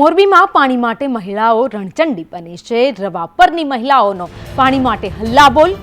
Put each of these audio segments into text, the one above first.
મોરબીમાં પાણી માટે મહિલાઓ રણચંડી બની છે. રવાપરની મહિલાઓનો પાણી માટે હલ્લાબોલ.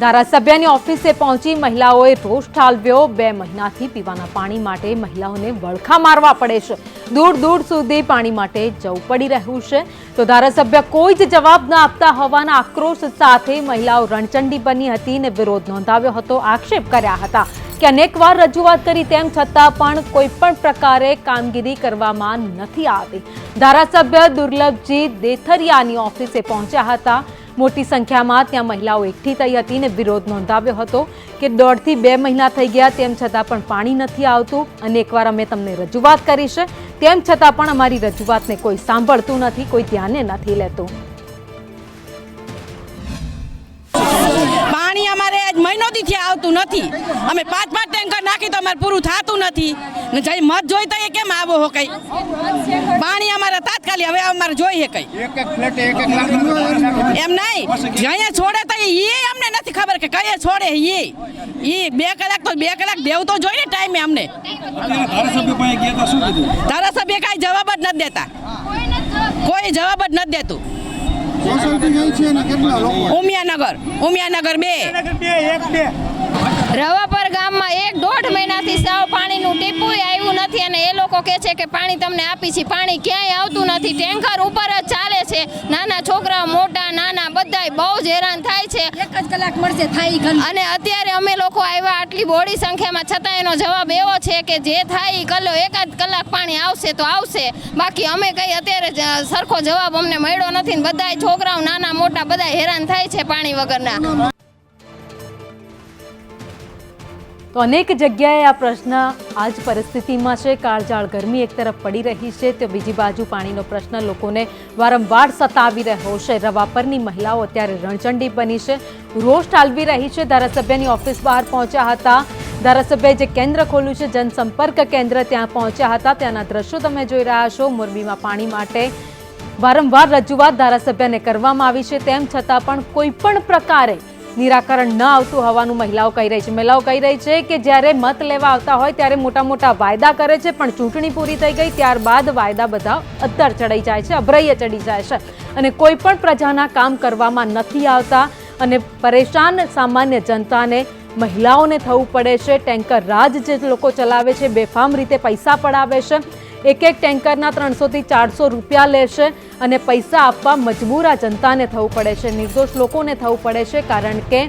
ધારાસભ્યની ઓફિસે પહોંચી મહિલાઓએ રોષ ઠાલવ્યો. બે મહિનાથી પીવાના પાણી માટે મહિલાઓને વળખા મારવા પડે છે. દૂર દૂર સુધી પાણી માટે જવું પડી રહ્યું છે. તો ધારાસભ્ય કોઈ જ જવાબ ન આપતા હોવાના આક્રોશ સાથે મહિલાઓ રણચંડી બની હતી અને વિરોધ નોંધાવ્યો હતો. આક્ષેપ કર્યા હતા. કે અનેકવાર રજૂઆત કરી તેમ છતાં પણ કોઈ પણ પ્રકારે કામગીરી કરવામાં નથી આવી. ધારાસભ્ય દુર્લભજી દેથરિયાની ઓફિસે પહોંચ્યા હતા. મોટી સંખ્યામાં ત્યાં મહિલાઓ એકઠી થઈ હતી અને વિરોધ નોંધાવ્યો હતો કે દોઢથી બે મહિના થઈ ગયા તેમ છતાં પણ પાણી નથી આવતું. અને એકવાર અમે તમને રજૂઆત કરી છે. તેમ છતાં પણ અમારી રજૂઆતને કોઈ સાંભળતું નથી, કોઈ ધ્યાને નથી લેતું. મહિનોથી આવતું નથી. અમે પાંચ પાંચ ટેન્કર નાખી તો અમારે પૂરું થતું નથી. ને જઈ મત જોઈ તો એ કેમ આવો હો કઈ? પાણી અમારે તાત્કાલિક હવે અમારે જોઈએ કઈ. એક એક ફ્લેટે એક એક લાખ રૂપિયા એમ નહીં. જ્યાં છોડે તો એ અમને નથી ખબર કે કઈ છોડે એ એ બે કલાક તો બે કલાક દેવ તો જોઈએ ટાઈમે અમને. ધારાસભ્ય પાસે ગયા હતા શું કીધું? ધારાસભ્ય કાંઈ જવાબ જ નથી દેતા. કોઈ જવાબ જ નથી દેતું. સોસાયટી કઈ છે ને કેટલા લોકો? ઉમિયાનગર ઉમિયાનગર બે. રવાપર ગામમાં એક દોઢ મહિનાથી સાવ પાણીનું ટીપું આવ્યું નથી અને એ લોકો કહે છે કે પાણી તમને આપી છે. પાણી ક્યાંય આવતું નથી. ટેન્કર ઉપર જ ચાલે છે. નાના છોકરા મોટા નાના બધાય બહુ જ હેરાન થાય છે. એક જ કલાક મળશે થાય અને અત્યારે અમે લોકો આવ્યા આટલી બોડી સંખ્યામાં. છતાં એનો જવાબ એવો છે કે જે થાય કલો એકાદ કલાક પાણી આવશે તો આવશે. બાકી અમે કઈ અત્યારે સરખો જવાબ અમને મળ્યો નથી ને બધાય છોકરાઓ નાના મોટા બધા હેરાન થાય છે પાણી વગરના. તો અનેક જગ્યાએ આ પ્રશ્ન આ જ પરિસ્થિતિમાં છે. કાળજાળ ગરમી એક તરફ પડી રહી છે. તો બીજી બાજુ પાણીનો પ્રશ્ન લોકોને વારંવાર સતાવી રહ્યો છે. રવાપરની મહિલાઓ અત્યારે રણચંડી બની છે. રોષ ઠાલવી રહી છે. ધારાસભ્યની ઓફિસ બહાર પહોંચ્યા હતા. ધારાસભ્યએ જે કેન્દ્ર ખોલ્યું છે, જનસંપર્ક કેન્દ્ર ત્યાં પહોંચ્યા હતા. ત્યાંના દ્રશ્યો તમે જોઈ રહ્યા છો. મોરબીમાં પાણી માટે વારંવાર રજૂઆત ધારાસભ્યને કરવામાં આવી છે. તેમ છતાં પણ કોઈ પણ પ્રકારે નિરાકરણ ન આવતું હોવાનું મહિલાઓ કહી રહી છે. મહિલાઓ કહી રહી છે કે જ્યારે મત લેવા આવતા હોય ત્યારે મોટા મોટા વાયદા કરે છે, પણ ચૂંટણી પૂરી થઈ ગઈ ત્યારબાદ વાયદા બધા અત્તર ચડી જાય છે, અભ્રય ચડી જાય છે. અને કોઈ પણ પ્રજાના કામ કરવામાં નથી આવતા અને પરેશાન સામાન્ય જનતાને મહિલાઓને થવું પડે છે. ટેન્કર રાજ જે લોકો ચલાવે છે, બેફામ રીતે પૈસા પડાવે છે. એક એક ટેન્કરના ત્રણસોથી ચારસો રૂપિયા લેશે અને પૈસા આપવા મજબૂર આ જનતાને થવું પડે છે. નિર્દોષ લોકોને થવું પડે છે કારણ કે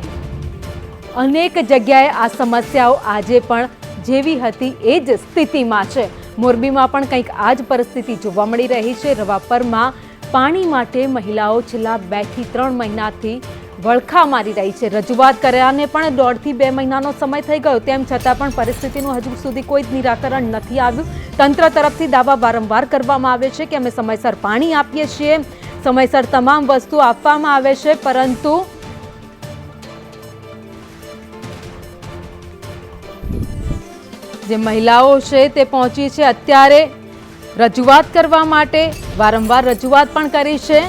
અનેક જગ્યાએ આ સમસ્યાઓ આજે પણ જેવી હતી એ જ સ્થિતિમાં છે. મોરબીમાં પણ કંઈક આ જ પરિસ્થિતિ જોવા મળી રહી છે. રવાપરમાં પાણી માટે મહિલાઓ છેલ્લા બેથી ત્રણ મહિનાથી વળખા મારી રહી છે. રજૂઆત કર્યાને પણ દોઢથી બે મહિનાનો સમય થઈ ગયો. તેમ છતાં પણ પરિસ્થિતિનું હજુ સુધી કોઈ જ નિરાકરણ નથી આવ્યું. તંત્ર તરફથી દાવા વારંવાર કરવામાં આવે છે કે અમે સમયસર પાણી આપીએ છીએ. સમયસર તમામ વસ્તુ આપવામાં આવે છે, પરંતુ જે મહિલાઓ છે તે પહોંચી છે. અત્યારે રજૂઆત કરવા માટે વારંવાર રજૂઆત પણ કરી છે.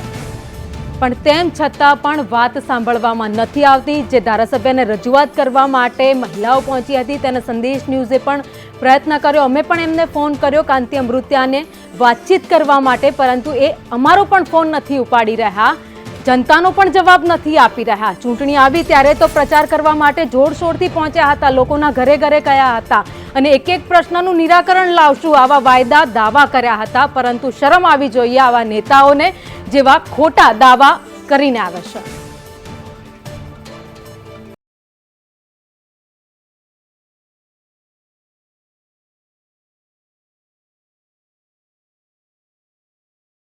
પણ તેમ છતાં પણ વાત સાંભળવામાં નથી આવતી. જે ધારાસભ્યને રજૂઆત કરવા માટે મહિલાઓ પહોંચી હતી, તેને સંદેશ ન્યૂઝે પણ પ્રયત્ન કર્યો. અમે પણ એમને ફોન કર્યો કાંતિ અમૃત્યાને વાતચીત કરવા માટે, પરંતુ એ અમારો પણ ફોન નથી ઉપાડી રહ્યા. જનતાનો પણ જવાબ નથી આપી રહ્યા. ચૂંટણી આવી ત્યારે તો પ્રચાર કરવા માટે જોરશોરથી પહોંચ્યા હતા. લોકોના ઘરે ઘરે ગયા હતા અને એક એક પ્રશ્નનું નિરાકરણ લાવશું આવા વાયદા દાવા કર્યા હતા. પરંતુ શરમ આવી જોઈએ આવા નેતાઓને જેવા ખોટા દાવા કરીને આવે છે.